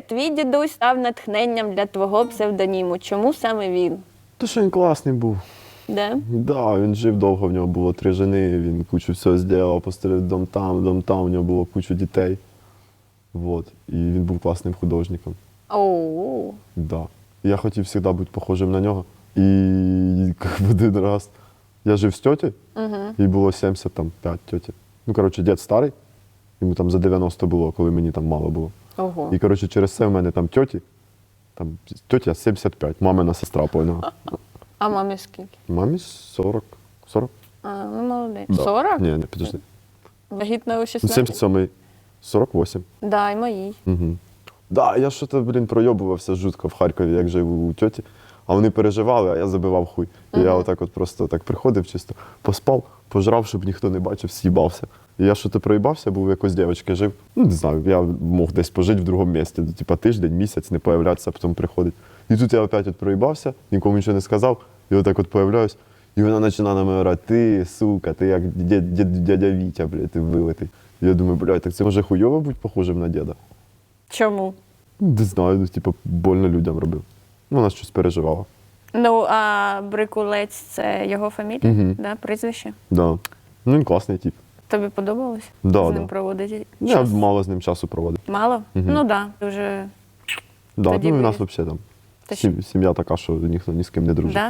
Твій дідусь став натхненням для твого псевдоніму. Чому саме він? То що він класний був. Де? Да, він жив довго, в нього було три жени, він кучу всього зробив, построїв дом там, дом там, у нього було кучу дітей. Вот. І він був класним художником. Оу. Да. Я хотів завжди бути похожим на нього. І как бы, один раз я жив з тьоті, їй було 75 тьоті. Ну, коротше, дід старий, йому там за 90 було, коли мені там мало було. Ого. І коротше, через це в мене там тьоті, там тьотя 75, мамина сестра поняла. А мамі скільки? Мамі 40. 40? А, ну молодець. Да. 40? Ні, не підожди. Вагітна у 16? 77 48. Да, і моїй. Угу. Да, я що то, блін, пройобувався жутко в Харкові, як жив у тьоті. А вони переживали, а я забивав хуй. І я отак от просто так приходив, чисто поспав, пожрав, щоб ніхто не бачив, з'їбався. І я що то проїбався, був якось дівчинка жив. Ну, не знаю, я мог десь пожити в другому місці. ну, Типа тиждень, місяць, не появлятися, а потім приходить. І тут я опять от проїбався, нікому нічого не сказав, і отак от появляюсь. І вона починає на мене орати, ти, сука, ти як дядя Вітя, блядь, ти вилитий. І я думаю, блядь, так це може хуйово бути похожим на діда. Чому? Не знаю, ну, типу, больно людям робив. Ну, Вона щось переживала. Ну, а Брикулець це його фамілія, Мгм. да? прізвище. Да. Ну, він класний тип. Тобі подобалось Да, з да. ним проводити Я час? мало з ним часу проводив. Мало? Ну так, да, дуже Да, Тоді ну, і в нас взагалі там Та сім- сім'я така, що ніхто ні з ким не дружить. да?